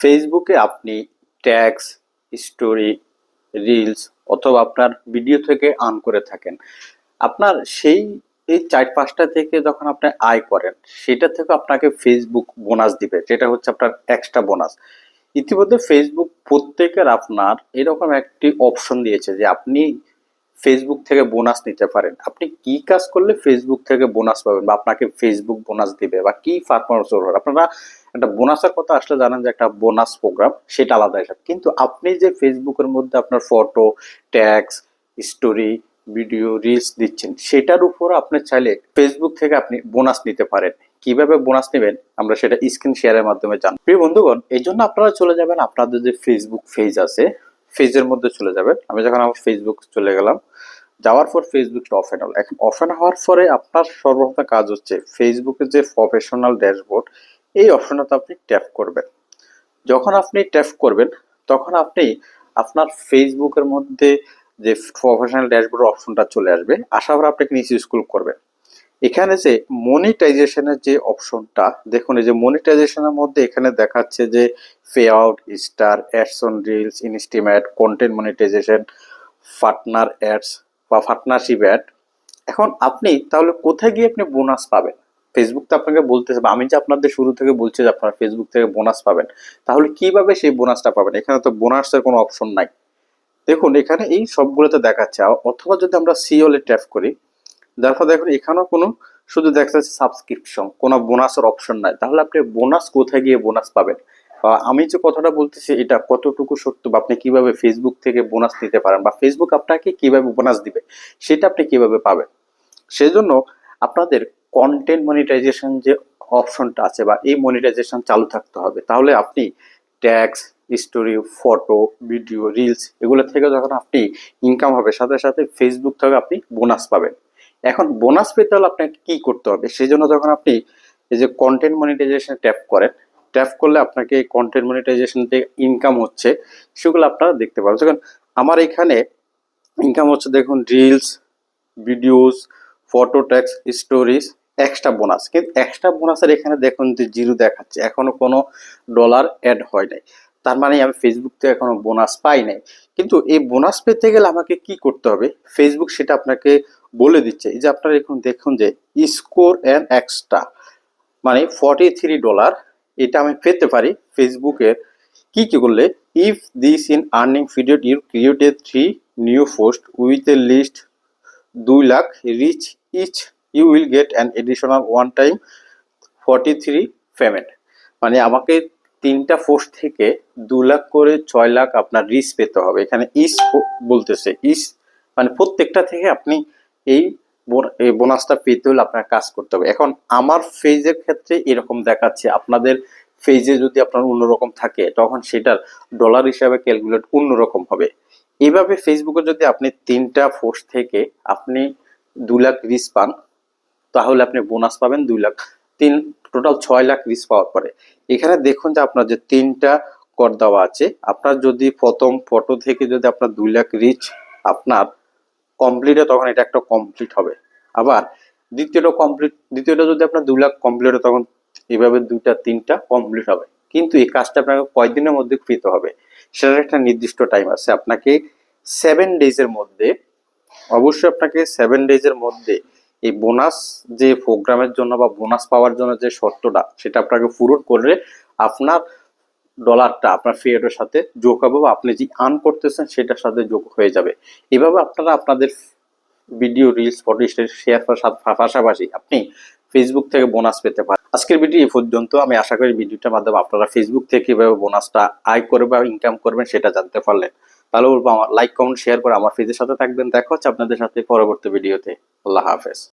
ফেসবুকে আপনি text, story, reels অথবা আপনার ভিডিও থেকে আর্ন করে থাকেন। আপনার সেই, এই চার পাঁচটা থেকে যখন আপনি আয় করেন, সেটা থেকে আপনাকে ফেসবুক বোনাস দিবে, যেটা হচ্ছে আপনার এক্সট্রা বোনাস। ইতিমধ্যে ফেসবুক প্রত্যেকের আপনার এরকম একটি অপশন দিয়েছে যে আপনি ফেসবুক থেকে বোনাস নিতে পারেন। আপনি কি কাজ করলে ফেসবুক থেকে বোনাস পাবেন বা আপনাকে ফেসবুক বোনাস দিবে বা কি পারফরমেন্স আপনারা একটা বোনাসের কথা আসলে জানেন যে একটা বোনাস প্রোগ্রাম সেটা আলাদা হিসাব। কিন্তু আপনি যে ফেসবুকের মধ্যে আপনার photo text story video reels দিচ্ছেন, সেটার উপর আপনি চাইলে ফেসবুক থেকে আপনি বোনাস নিতে পারেন। কীভাবে বোনাস নেবেন? আমরা সেটা স্ক্রিন শেয়ারের মাধ্যমে জান প্রিয় বন্ধুগণ, এই জন্য আপনারা চলে যাবেন, আপনাদের যে ফেসবুক পেজ আছে পেজের মধ্যে চলে যাবেন। আমি যখন আমার ফেসবুক চলে গেলাম, যাওয়ার পর ফেসবুকটা অফেন হলো এখন অফেন হওয়ার পরে আপনার সর্বপ্রথম কাজ হচ্ছে ফেসবুকের যে প্রফেশনাল ড্যাশবোর্ড এই অপশনটাতে আপনি ট্যাপ করবেন। যখন আপনি ট্যাপ করবেন, তখন আপনি আপনার ফেসবুকের মধ্যে যে প্রফেশনাল ড্যাশবোর্ড অপশনটা চলে আসবে, আসার পর আপনাকে নিচে স্কুল করবেন। এখানে যে মনিটাইজেশনের যে অপশনটা, দেখুন এই যে মনিটাইজেশনের মধ্যে এখানে দেখাচ্ছে যে pay out star ads on reels estimate content monetization partner ads বা পার্টনারশিপ অ্যাড এখন আপনি তাহলে কোথায় গিয়ে আপনি বোনাস পাবেন? ফেসবুক তো আপনাকে বলতেছে আমি যে আপনাদের শুরু থেকে বলছি যে আপনারা ফেসবুক থেকে বোনাস পাবেন, তাহলে কীভাবে সেই বোনাসটা পাবেন? এখানে তো বোনাসের কোনো অপশন নাই। দেখুন, এখানে এই সবগুলোতে দেখাচ্ছে অথবা যদি আমরা সিওলে ট্যাপ করি তারপর দেখুন এখানেও কোনো, শুধু দেখা যাচ্ছে সাবস্ক্রিপশন কোনো বোনাসের অপশন নাই। তাহলে আপনি বোনাস কোথায় গিয়ে বোনাস পাবেন? আমি যে কথাটা বলতেছি, এটা কতটুকু সত্য, বা আপনি কীভাবে ফেসবুক থেকে বোনাস নিতে পারেন, বা ফেসবুক আপনাকে কীভাবে বোনাস দিবে, সেটা আপনি কীভাবে পাবেন? সেজন্য আপনাদের কন্টেন্ট মনিটাইজেশন যে অপশনটা আছে বা এই মনিটাইজেশন চালু থাকতে হবে, তাহলে আপনি text story photo video reels এগুলো থেকে যখন আপনি ইনকাম হবে, সাথে সাথে ফেসবুক থেকে আপনি বোনাস পাবেন। এখন বোনাস পেতে হলে আপনাকে কি করতে হবে? সেই জন্য যখন আপনি এই যে কন্টেন্ট মনিটাইজেশন ট্যাপ করেন ট্যাপ করলে আপনাকে কন্টেন্ট মনিটাইজেশন থেকে ইনকাম হচ্ছে, সেগুলো আপনারা দেখতে পাবেন। যখন আমার এখানে ইনকাম হচ্ছে, দেখুন reels videos photo text stories extra bonus কিন্তু এক্সট্রা বোনাসের এখানে দেখুন যে জিরো দেখাচ্ছে। এখনও কোনো ডলার অ্যাড হয় নাই। তার মানে আমি ফেসবুক থেকে এখনও বোনাস পাই নাই। কিন্তু এই বোনাস পেতে গেলে আমাকে কি করতে হবে? ফেসবুক সেটা আপনাকে বলে দিচ্ছে। এই যে আপনারা এখন দেখুন যে স্কোর অ্যান্ড এক্সট্রা মানে ফর্টি থ্রি ডলার এটা আমি পেতে পারি ফেসবুকের কি কি করলে? If this in earning video you created three new post with a list দুই lakh reach each you will get an additional one time forty three payment মানে আমাকে তিনটা পোস্ট থেকে দু লাখ করে ছয় লাখ আপনার রিস পেতে হবে। এখানে ইস বলতেছে। ইস মানে প্রত্যেকটা থেকে আপনি এই বোন- এই বোনাসটা পেতে হলে আপনার কাজ করতে হবে। এখন আমার ফেজের ক্ষেত্রে এরকম দেখাচ্ছে। আপনাদের ফেজে যদি আপনার অন্যরকম থাকে, তখন সেটার ডলার হিসাবে ক্যালকুলেট অন্যরকম হবে। এভাবে ফেসবুকে যদি আপনি তিনটা পোস্ট থেকে আপনি দু লাখ রিস পান তাহলে আপনি বোনাস পাবেন দুই লাখ। তিন টোটাল ছয় লাখ রিচ পাওয়ার পরে। এখানে দেখুন যে আপনার যে তিনটা কর দেওয়া আছে, আপনার যদি প্রথম ফটো থেকে যদি আপনার দুই লাখ রিচ আপনার কমপ্লিট হয়, তখন এটা একটা কমপ্লিট হবে। আবার দ্বিতীয়টা কমপ্লিট দ্বিতীয়টা যদি আপনার দুই লাখ কমপ্লিট হয়, তখন এভাবে দুইটা, তিনটা কমপ্লিট হবে। কিন্তু এই কাজটা আপনাকে কয়দিনের মধ্যে পেতে হবে? সেটার একটা নির্দিষ্ট টাইম আছে। আপনাকে সেভেন ডেজের মধ্যে, অবশ্যই আপনাকে সেভেন ডেজের মধ্যে এই বোনাস যে প্রোগ্রামের জন্য বা বোনাস পাওয়ার জন্য যে শর্তটা, সেটা আপনাকে পূরণ করলে আপনার ডলারটা আপনার ফিয়েটের সাথে যোগ হবে বা আপনি যে আর্ন করতেছেন সেটার সাথে যোগ হয়ে যাবে। এভাবে আপনারা আপনাদের ভিডিও রিলস ফটো শেয়ার করার পাশাপাশি আপনি ফেসবুক থেকে বোনাস পেতে পারেন। আজকের ভিডিও এই পর্যন্ত। আমি আশা করি ভিডিওটার মাধ্যমে আপনারা ফেসবুক থেকে কীভাবে বোনাসটা আয় করে বা ইনকাম করবেন সেটা জানতে পারলেন। তাহলে বলব আমার লাইক কমেন্ট শেয়ার করে আমার পেজের সাথে থাকবেন। দেখা হচ্ছে আপনাদের সাথে পরবর্তী ভিডিওতে আল্লাহ হাফেজ।